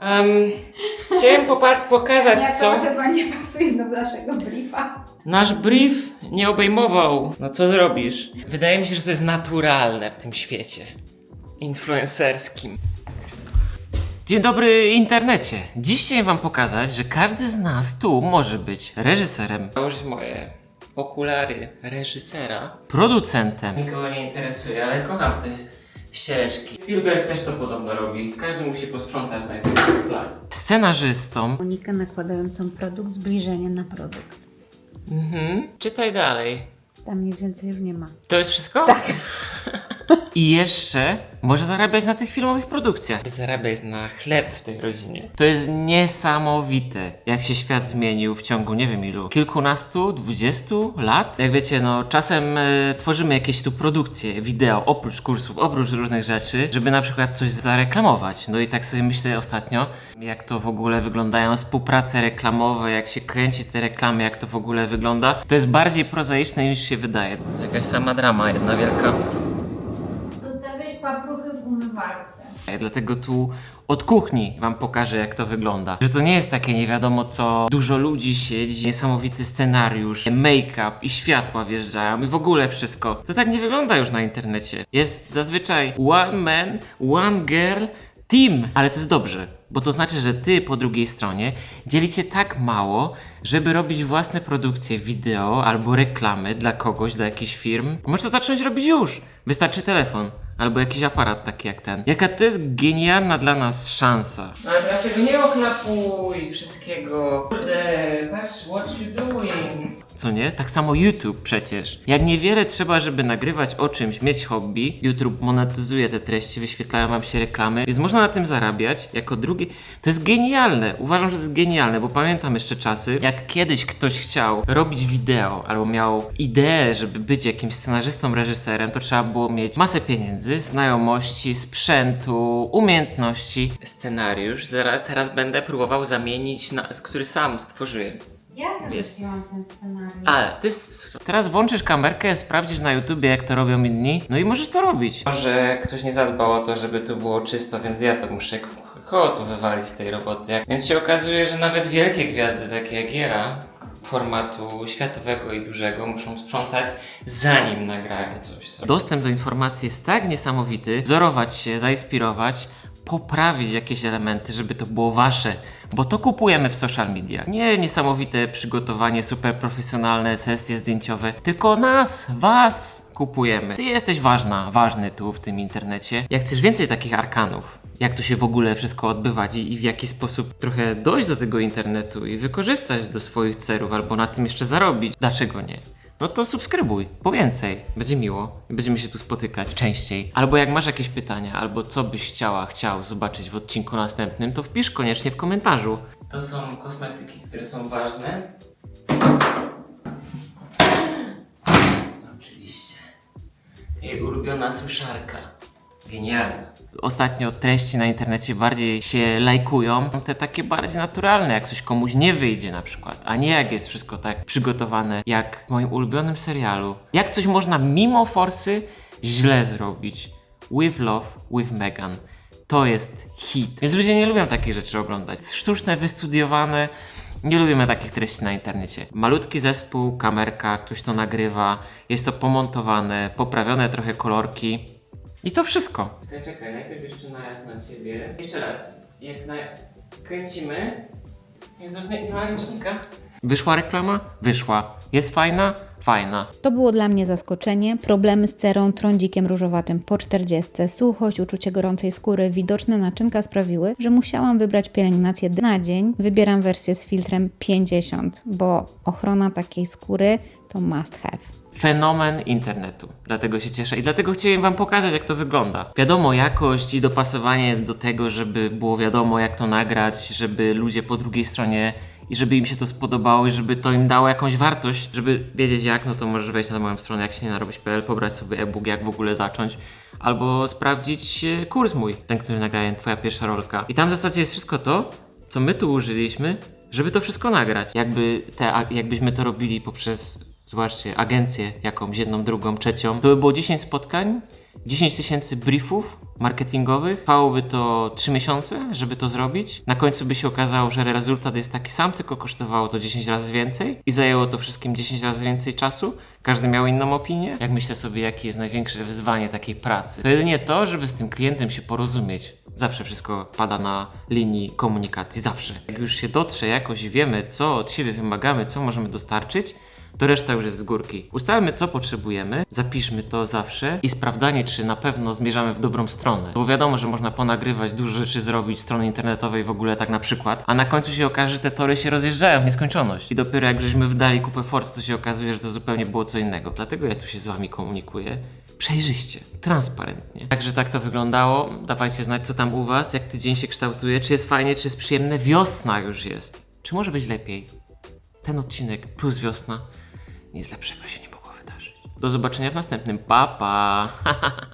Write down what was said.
Em, chciałem pokazać, Ja co to chyba nie pasuje do naszego briefa. nasz brief nie obejmował. No co zrobisz? Wydaje mi się, że to jest naturalne w tym świecie influencerskim. Dzień dobry internecie. Dziś chciałem wam pokazać, że każdy z nas tu może być reżyserem. Założyć moje okulary reżysera. Producentem. Nikogo nie interesuje, ale kocham te ściereczki. Spielberg też to podobno robi. Każdy musi posprzątać najpierw plac. Scenarzystą. Monikę nakładającą produkt, zbliżenie na produkt. Mhm. Czytaj dalej. Tam nic więcej już nie ma. To jest wszystko? Tak. I jeszcze może zarabiać na tych filmowych produkcjach. Zarabiać na chleb w tej rodzinie. To jest niesamowite, jak się świat zmienił w ciągu nie wiem ilu, kilkunastu, dwudziestu lat. Jak wiecie, no czasem e, tworzymy jakieś tu produkcje, wideo, oprócz kursów, oprócz różnych rzeczy, żeby na przykład coś zareklamować. No i tak sobie myślę ostatnio, jak to w ogóle wyglądają współprace reklamowe, jak się kręci te reklamy, jak to w ogóle wygląda. To jest bardziej prozaiczne niż się wydaje. To jest jakaś sama drama, jedna wielka. Dlatego tu od kuchni wam pokażę, jak to wygląda. Że to nie jest takie nie wiadomo co, dużo ludzi siedzi, niesamowity scenariusz, make-up i światła wjeżdżają i w ogóle wszystko. To tak nie wygląda już na internecie. Jest zazwyczaj one man, one girl, team. Ale to jest dobrze, bo to znaczy, że ty po drugiej stronie dzielicie tak mało, żeby robić własne produkcje wideo albo reklamy dla kogoś, dla jakichś firm. Możesz to zacząć robić już. Wystarczy telefon. Albo jakiś aparat taki jak ten. Jaka to jest genialna dla nas szansa. Ale dlaczego nie ochlapuj wszystkiego? Kurde, patrz, what you doing? Co nie? Tak samo YouTube przecież. Jak niewiele trzeba, żeby nagrywać o czymś, mieć hobby, YouTube monetyzuje te treści, wyświetlają wam się reklamy, więc można na tym zarabiać. Jako drugi, to jest genialne. Uważam, że to jest genialne, bo pamiętam jeszcze czasy, jak kiedyś ktoś chciał robić wideo, albo miał ideę, żeby być jakimś scenarzystą, reżyserem, to trzeba było mieć masę pieniędzy, znajomości, sprzętu, umiejętności. Scenariusz zaraz, teraz będę próbował zamienić, na, który sam stworzyłem. Ja Jest. wymyśliłam ten scenariusz. Ale ty s- teraz włączysz kamerkę, sprawdzisz na YouTubie jak to robią inni, no i możesz to robić. Może ktoś nie zadbał o to, żeby tu było czysto, więc ja to muszę k- koło tu wywalić z tej roboty. Jak- Więc się okazuje, że nawet wielkie gwiazdy takie jak ja, formatu światowego i dużego, muszą sprzątać zanim nagrają coś. Dostęp do informacji jest tak niesamowity, wzorować się, zainspirować, poprawić jakieś elementy, żeby to było wasze, bo to kupujemy w social media. Nie niesamowite przygotowanie, super profesjonalne sesje zdjęciowe, tylko nas, was kupujemy. Ty jesteś ważna, ważny tu w tym internecie. Jak chcesz więcej takich arkanów, jak to się w ogóle wszystko odbywać i, i w jaki sposób trochę dojść do tego internetu i wykorzystać do swoich celów albo na tym jeszcze zarobić, dlaczego nie? No to subskrybuj, po więcej. Będzie miło i będziemy się tu spotykać częściej. Albo jak masz jakieś pytania, albo co byś chciała, chciał zobaczyć w odcinku następnym, to wpisz koniecznie w komentarzu. To są kosmetyki, które są ważne. Oczywiście. Jej ulubiona suszarka. Genialna. Ostatnio treści na internecie bardziej się lajkują, te takie bardziej naturalne, jak coś komuś nie wyjdzie na przykład, a nie jak jest wszystko tak przygotowane, jak w moim ulubionym serialu. Jak coś można mimo forsy źle zrobić. With Love, with Megan. To jest hit. Więc ludzie nie lubią takich rzeczy oglądać. Sztuczne, wystudiowane. Nie lubimy takich treści na internecie. Malutki zespół, kamerka, ktoś to nagrywa, jest to pomontowane, poprawione trochę kolorki. I to wszystko. Czekaj, czekaj, najpierw jeszcze na, na ciebie. Jeszcze raz. Jak na... kręcimy. Jezus, nie, nie ma ręcznika. Wyszła reklama? Wyszła. Jest fajna? Fajna. To było dla mnie zaskoczenie. Problemy z cerą, trądzikiem różowatym po 40, suchość, uczucie gorącej skóry, widoczne naczynka sprawiły, że musiałam wybrać pielęgnację na dzień. Wybieram wersję z filtrem 50, bo ochrona takiej skóry to must have. Fenomen internetu. Dlatego się cieszę i dlatego chciałem Wam pokazać, jak to wygląda. Wiadomo, jakość i dopasowanie do tego, żeby było wiadomo, jak to nagrać, żeby ludzie po drugiej stronie i żeby im się to spodobało i żeby to im dało jakąś wartość, żeby wiedzieć jak, no to możesz wejść na moją stronę jak się nie narobić.pl, pobrać sobie e-book, jak w ogóle zacząć, albo sprawdzić e, kurs mój, ten, który nagrałem, Twoja pierwsza rolka. I tam w zasadzie jest wszystko to, co my tu użyliśmy, żeby to wszystko nagrać. Jakby te, jakbyśmy to robili poprzez zobaczcie, agencję jakąś, jedną, drugą, trzecią, to by było 10 spotkań, 10 tysięcy briefów marketingowych. Trwałoby to 3 miesiące, żeby to zrobić. Na końcu by się okazało, że rezultat jest taki sam, tylko kosztowało to 10 razy więcej i zajęło to wszystkim 10 razy więcej czasu. Każdy miał inną opinię. Jak myślę sobie, jakie jest największe wyzwanie takiej pracy, to jedynie to, żeby z tym klientem się porozumieć. Zawsze wszystko pada na linii komunikacji, zawsze. Jak już się dotrze jakoś wiemy, co od siebie wymagamy, co możemy dostarczyć, to reszta już jest z górki. Ustalmy, co potrzebujemy, zapiszmy to zawsze i sprawdzanie, czy na pewno zmierzamy w dobrą stronę. Bo wiadomo, że można ponagrywać, dużo rzeczy zrobić, strony internetowej w ogóle tak na przykład, a na końcu się okaże, że te tory się rozjeżdżają w nieskończoność. I dopiero jak żeśmy wdali kupę force, to się okazuje, że to zupełnie było co innego. Dlatego ja tu się z wami komunikuję. Przejrzyście, transparentnie. Także tak to wyglądało. Dawajcie znać, co tam u was, jak tydzień się kształtuje, czy jest fajnie, czy jest przyjemne. Wiosna już jest. Czy może być lepiej? ten odcinek plus wiosna, nic lepszego się nie mogło wydarzyć. Do zobaczenia w następnym. Pa, pa!